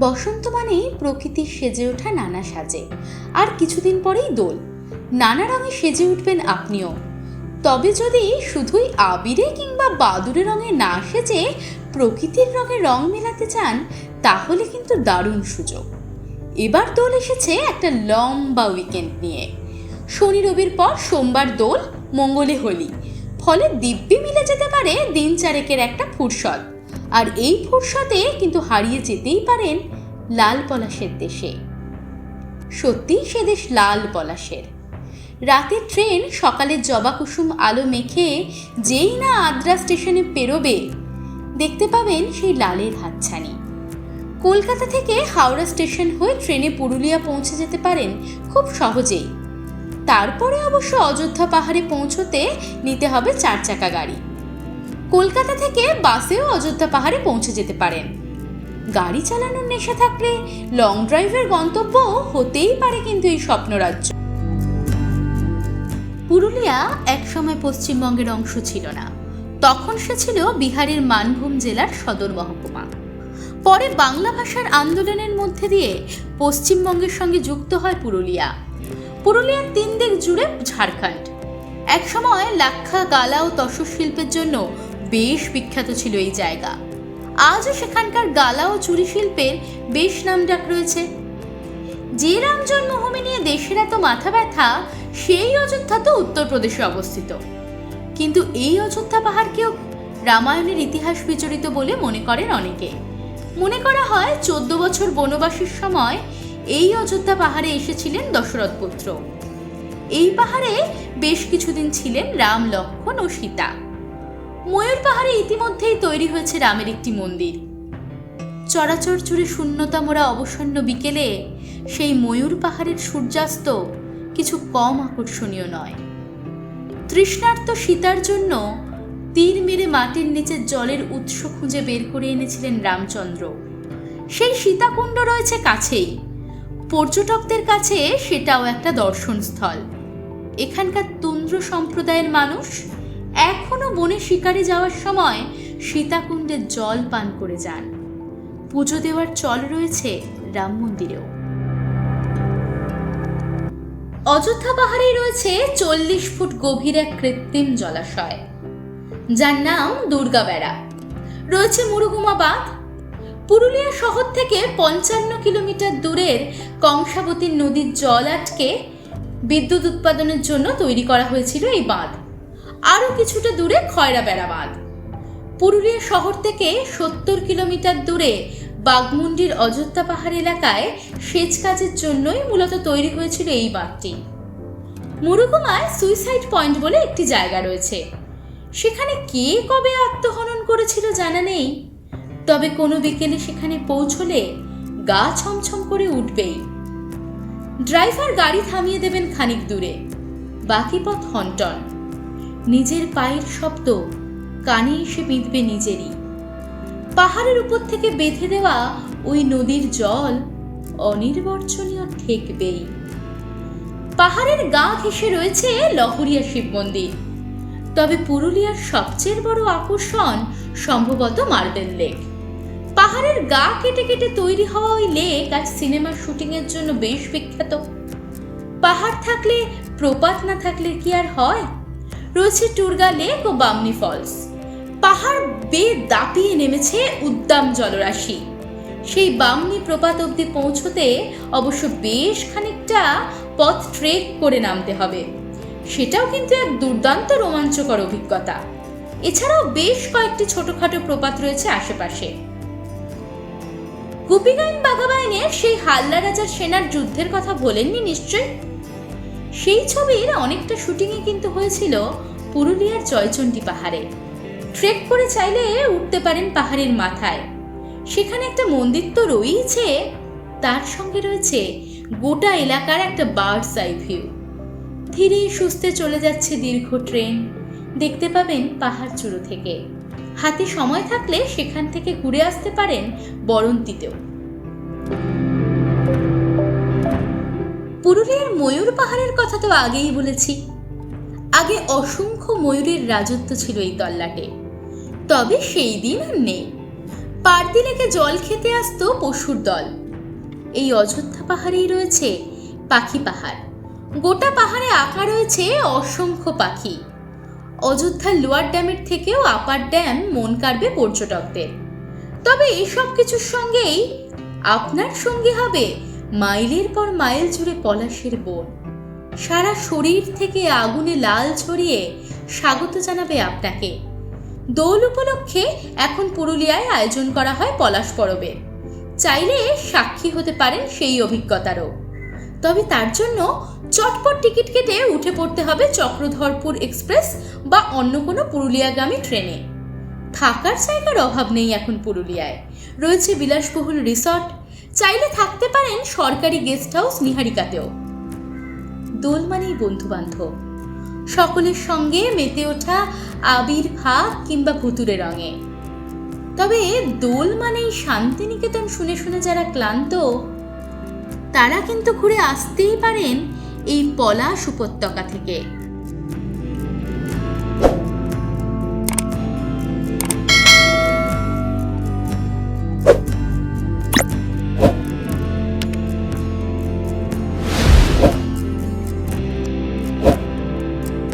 বসন্ত মানেই প্রকৃতির সেজে ওঠা নানা সাজে, আর কিছুদিন পরেই দোল। নানা রঙে সেজে উঠবেন আপনিও। তবে যদি শুধুই আবিরে কিংবা বাদুরে রঙে না সেজে প্রকৃতির রঙে রং মেলাতে চান, তাহলে কিন্তু দারুণ সুযোগ। এবার দোল এসেছে একটা লম্বা উইকেন্ড নিয়ে। শনি রবির পর সোমবার দোল, মঙ্গলে হোলি। ফলে দিব্যি মিলে যেতে পারে দিন চারেকের একটা ফুরসত। আর এই ফুরসতে কিন্তু হারিয়ে যেতেই পারেন লাল পলাশের দেশে। সত্যিই সে দেশ লাল পলাশের। রাতের ট্রেন সকালের জবা কুসুম আলো মেখে যেই না আদ্রা স্টেশনে পেরোবে, দেখতে পাবেন সেই লালের হাতছানি। কলকাতা থেকে হাওড়া স্টেশন হয়ে ট্রেনে পুরুলিয়া পৌঁছে যেতে পারেন খুব সহজেই। তারপরে অবশ্য অযোধ্যা পাহাড়ে পৌঁছতে নিতে হবে চার চাকা গাড়ি। কলকাতা থেকে বাসেও অযোধ্যা পাহাড়ে পৌঁছে যেতে পারেন গাড়ি চালানোর নেশা থাকলে লং ড্রাইভের গন্তব্য হতেই পারে কিন্তু এই স্বপ্নরাজ্য। পুরুলিয়া একসময় পশ্চিমবঙ্গের অংশ ছিল না। তখন সে ছিল বিহারের মানভূম জেলার সদর মহকুমা। পরে বাংলা ভাষার আন্দোলনের মধ্যে দিয়ে পশ্চিমবঙ্গের সঙ্গে যুক্ত হয় পুরুলিয়া। পুরুলিয়ার তিন দিক জুড়ে ঝাড়খণ্ড। একসময় লাক্ষা, গালা ও তসর শিল্পের জন্য বেশ বিখ্যাত ছিল এই জায়গা। আজও সেখানকার গালা ও চুরি শিল্পের বেশ নামডাক রয়েছে। যে রাম জন্মভূমি নিয়ে দেশের এত মাথা ব্যথা, সেই অযোধ্যা তো উত্তরপ্রদেশে অবস্থিত। কিন্তু এই অযোধ্যা পাহাড়কেও রামায়ণের ইতিহাস বিচরিত বলে মনে করেন অনেকে। মনে করা হয় চোদ্দ বছর বনবাসের সময় এই অযোধ্যা পাহাড়ে এসেছিলেন দশরথ পুত্র। এই পাহাড়ে বেশ কিছুদিন ছিলেন রাম, লক্ষ্মণ ও সীতা। ময়ূর পাহাড়ে ইতিমধ্যেই তৈরি হয়েছে রামের একটি মন্দির। চরাচর জুড়ে শূন্যতা মোড়া অবসন্ন বিকেলে সেই ময়ূর পাহাড়ের সূর্যাস্ত কিছু কম আকর্ষণীয় নয়। তৃষ্ণার্ত সীতার জন্য তীর মেরে মাটির নিচে জলের উৎস খুঁজে বের করে এনেছিলেন রামচন্দ্র। সেই সীতাকুণ্ড রয়েছে কাছেই। পর্যটকদের কাছে সেটাও একটা দর্শনস্থল। এখানকার তুন্দ্র সম্প্রদায়ের মানুষ এখনও বনে শিকারে যাওয়ার সময় সীতাকুণ্ডের জল পান করে যান। পুজো দেওয়ার চল রয়েছে রাম মন্দিরেও। অযোধ্যা পাহাড়েই রয়েছে চল্লিশ ফুট গভীর এক কৃত্রিম জলাশয়। যার নাম দুর্গা বেড়া রয়েছে মুরুগুমা বাঁধ পুরুলিয়া শহর থেকে পঞ্চান্ন কিলোমিটার দূরের কংসাবতী নদীর জল আটকে বিদ্যুৎ উৎপাদনের জন্য তৈরি করা হয়েছিল এই বাঁধ। আরও কিছুটা দূরে খয়রা বেড়া বাঁধ পুরুলিয়া শহর থেকে সত্তর কিলোমিটার দূরে বাগমুন্ডির অযোধ্যা পাহাড় এলাকায় সেচ কাজের জন্যই মূলত তৈরি হয়েছিল এই বাঁধটি। মুরুগুমায় সুইসাইড পয়েন্ট বলে একটি জায়গা রয়েছে। সেখানে কে কবে আত্মহনন করেছিল জানা নেই। তবে কোনো বিকেলে সেখানে পৌঁছলে গা ছমছম করে উঠবেই। ড্রাইভার গাড়ি থামিয়ে দেবেন খানিক দূরে। বাকি পথ হন্টন। নিজের পায়ের শব্দ, কানে এসে বিঁধবে নিজেরই। পাহাড়ের উপর থেকে বেঁধে দেওয়া ওই নদীর জল অনির্বচনীয় ঠেকবেই। পাহাড়ের গা ঘেঁষে রয়েছে লহরিয়া শিব মন্দির। তবে পুরুলিয়ার সবচেয়ে বড় আকর্ষণ সম্ভবত মার্বেল লেক। পাহাড়ের গা কেটে কেটে তৈরি হওয়া ওই লেক আজ সিনেমার শুটিংয়ের জন্য বেশ বিখ্যাত। পাহাড় থাকলে, প্রপাত না থাকলে কি আর হয়? রয়েছে টুরগা লেক ও বামনি ফলস পাহাড় বে দাপিয়ে নেমেছে উদ্দাম জলরাশি। সেই বামনি প্রপাত অবধি পৌঁছতে অবশ্য বেশ খানিকটা পথ ট্রেক করে নামতে হবে। সেটাও কিন্তু এক দুর্দান্ত রোমাঞ্চকর অভিজ্ঞতা। এছাড়াও বেশ কয়েকটি ছোটখাটো প্রপাত রয়েছে আশেপাশে। গুপিগাইন বাঘাবাইনের সেই হাল্লা রাজার সেনার যুদ্ধের কথা বলেননি নিশ্চয় সেই ছবির অনেকটা শুটিংই কিন্তু হয়েছিল পুরুলিয়ার জয়চণ্ডী পাহাড়ে। ট্রেক করে চাইলে উঠতে পারেন পাহাড়ের মাথায়। সেখানে একটা মন্দির তো রয়েছে তার সঙ্গে রয়েছে গোটা এলাকার একটা বার্ডস আই ভিউ ধীরে সুস্থে চলে যাচ্ছে দীর্ঘ ট্রেন। দেখতে পাবেন পাহাড় চূড়ো থেকে। হাতে সময় থাকলে সেখান থেকে ঘুরে আসতে পারেন বরন্তিতেও। পুরুলিয়ার ময়ূর পাহাড়ের কথা তো আগেই বলেছি। আগে অসংখ্য ময়ূরের রাজত্ব ছিল এই তল্লাটে। তবে সেই দিন আর নেই। পার্দি লেকে জল খেতে আসত পশুর দল। এই অযোধ্যা পাহাড়েই রয়েছে পাখি পাহাড়। গোটা পাহাড়ে আঁকা রয়েছে অসংখ্য পাখি। অযোধ্যার লোয়ার ড্যামের থেকেও আপার ড্যাম মন কাড়বে পর্যটকদের। তবে এসব কিছুর সঙ্গেই আপনার সঙ্গে হবে মাইলের পর মাইল জুড়ে পলাশের বন। সারা শরীর থেকে আগুনে লাল ছড়িয়ে স্বাগত জানাবে আপনাকে। দোল উপলক্ষে এখন পুরুলিয়ায় আয়োজন করা হয় পলাশ পরবের চাইলে সাক্ষী হতে পারেন সেই অভিজ্ঞতারও। তবে তার জন্য চটপট টিকিট কেটে উঠে পড়তে হবে চক্রধরপুর এক্সপ্রেস বা অন্য কোনো পুরুলিয়াগামী ট্রেনে। থাকার জায়গার অভাব নেই এখন পুরুলিয়ায়। রয়েছে বিলাসবহুল রিসর্ট। চাইলে থাকতে পারেন সরকারি গেস্ট হাউস নিহারিকাতেও। দোল মানেই বন্ধু বান্ধব সকলের সঙ্গে মেতে ওঠা আবির ভাব কিংবা ভুতুরে রঙে। তবে দোল মানেই শান্তিনিকেতন শুনে শুনে যারা ক্লান্ত, তারা কিন্তু ঘুরে আসতেই পারেন এই পলাশ উপত্যকা থেকে।